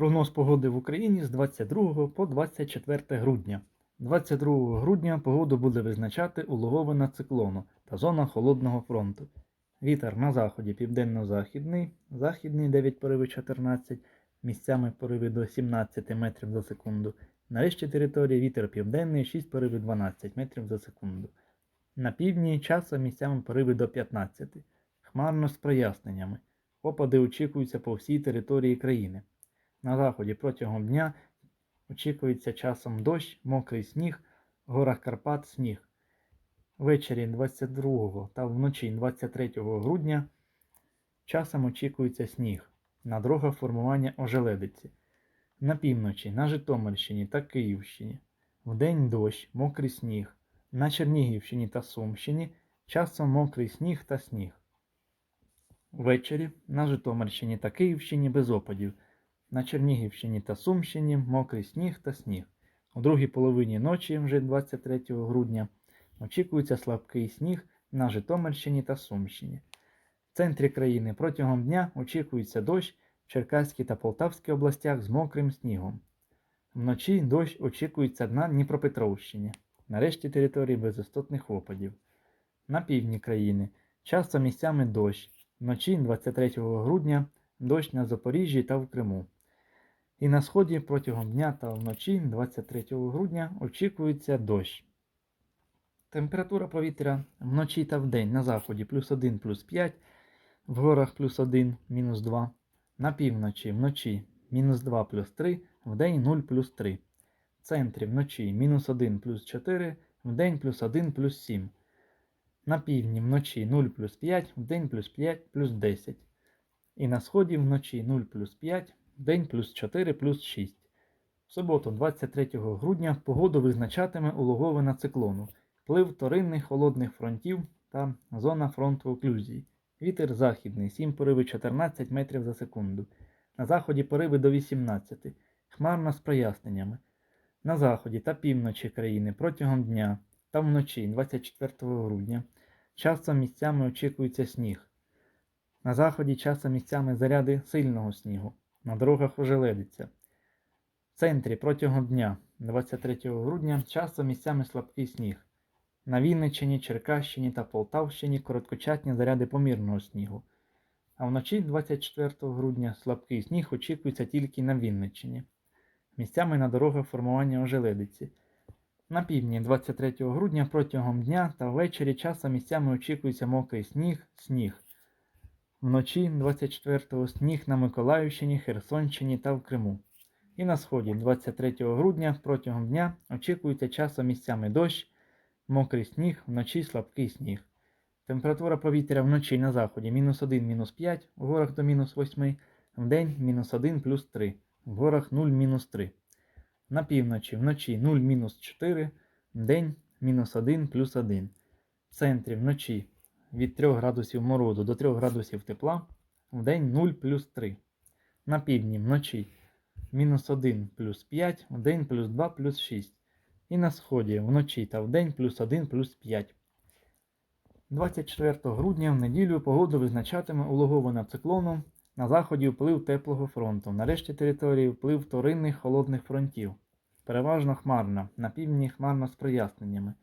Прогноз погоди в Україні з 22 по 24 грудня. 22 грудня погоду буде визначати улоговина циклону та зона холодного фронту. Вітер на заході південно-західний, західний 9 пориви 14, місцями пориви до 17 метрів за секунду. На решті території вітер південний 6 пориви 12 метрів за секунду. На півдні часом місцями пориви до 15, хмарно з проясненнями. Опади очікуються по всій території країни. На заході протягом дня очікується часом дощ, мокрий сніг, в горах Карпат сніг. Ввечері 22 та вночі 23 грудня часом очікується сніг. На дорогах формування ожеледиці. На півночі, на Житомирщині та Київщині. Вдень дощ, мокрий сніг. На Чернігівщині та Сумщині часом мокрий сніг та сніг. Ввечері на Житомирщині та Київщині без опадів. На Чернігівщині та Сумщині мокрий сніг та сніг. У другій половині ночі, вже 23 грудня, очікується слабкий сніг на Житомирщині та Сумщині. В центрі країни протягом дня очікується дощ в Черкаській та Полтавській областях з мокрим снігом. Вночі дощ очікується на Дніпропетровщині, на решті території без істотних опадів. На півдні країни часто місцями дощ. Вночі 23 грудня дощ на Запоріжжі та в Криму. І на сході протягом дня та вночі 23 грудня очікується дощ. Температура повітря вночі та вдень на заході плюс 1 плюс 5, в горах плюс 1 мінус 2, на півночі вночі мінус 2 плюс 3, вдень 0 плюс 3. В центрі вночі мінус 1 плюс 4, вдень плюс 1 плюс 7. На півдні вночі 0 плюс 5, вдень плюс 5 плюс 10. І на сході вночі 0 плюс 5, день плюс 4 плюс 6. В суботу, 23 грудня, погоду визначатиме улоговина циклону, вплив вторинних холодних фронтів та зона фронту оклюзії. Вітер західний, 7 пориви 14 метрів за секунду. На заході пориви до 18, хмарно з проясненнями. На заході та півночі країни протягом дня та вночі 24 грудня часом місцями очікується сніг. На заході часом місцями заряди сильного снігу. На дорогах ожеледиться. В центрі протягом дня 23 грудня часом місцями слабкий сніг. На Вінниччині, Черкащині та Полтавщині короткочасні заряди помірного снігу. А вночі 24 грудня слабкий сніг очікується тільки на Вінниччині. Місцями на дорогах формування ожеледиці. На півдні 23 грудня протягом дня та ввечері часом місцями очікується мокрий сніг, сніг. Вночі 24-го сніг на Миколаївщині, Херсонщині та в Криму. І на сході 23 грудня протягом дня очікується часом місцями дощ, мокрий сніг, вночі слабкий сніг. Температура повітря вночі на заході мінус 1 мінус 5, в горах до мінус 8, вдень мінус 1 плюс 3, в горах 0 мінус 3. На півночі вночі 0 мінус 4, вдень мінус 1 плюс 1. В центрі вночі від 3 градусів морозу до 3 градусів тепла, вдень 0 плюс 3. На півдні вночі мінус 1 плюс 5, вдень плюс 2 плюс 6. І на сході вночі та вдень плюс 1 плюс 5. 24 грудня в неділю погоду визначатиме улогована циклоном на заході вплив теплого фронту, на решті території вплив вторинних холодних фронтів. Переважно хмарна, на півдні хмарно з проясненнями.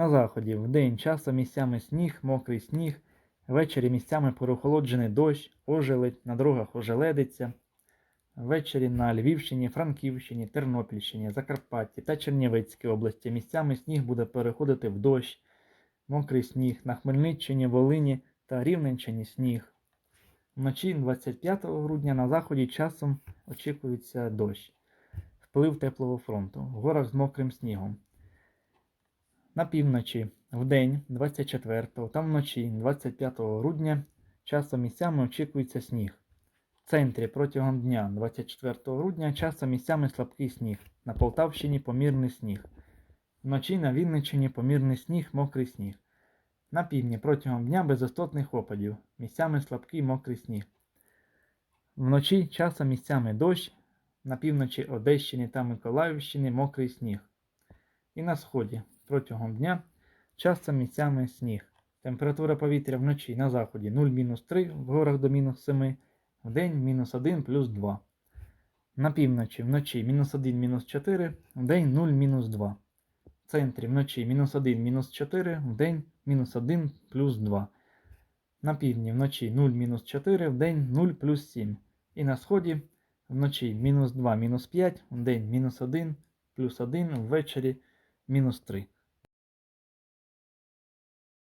На заході вдень часом місцями сніг, мокрий сніг, ввечері місцями переохолоджений дощ, ожеледь, на дорогах ожеледиться. Ввечері на Львівщині, Франківщині, Тернопільщині, Закарпатті та Чернівецькій області місцями сніг буде переходити в дощ, мокрий сніг, на Хмельниччині, Волині та Рівненщині сніг. Вночі 25 грудня на заході часом очікується дощ, вплив теплого фронту, в горах з мокрим снігом. На півночі вдень 24 та вночі 25 грудня часом місцями очікується сніг. В центрі протягом дня 24 грудня часом місцями слабкий сніг. На Полтавщині помірний сніг. Вночі на Вінниччині помірний сніг, мокрий сніг. На півдні протягом дня без істотних опадів. Місцями слабкий мокрий сніг. Вночі часом місцями дощ. На півночі Одещини та Миколаївщини мокрий сніг. І на сході протягом дня часом місцями сніг. Температура повітря вночі на заході 0-3, в горах до мінус 7, вдень мінус 1 плюс 2. На півночі вночі мінус 1, мінус 4, вдень 0, мінус 2. В центрі вночі мінус 1, мінус 4, вдень мінус 1, плюс 2. На півдні вночі 0, мінус 4, вдень 0, плюс 7. І на сході вночі мінус 2, мінус 5, вдень мінус 1, плюс 1, ввечері мінус 3.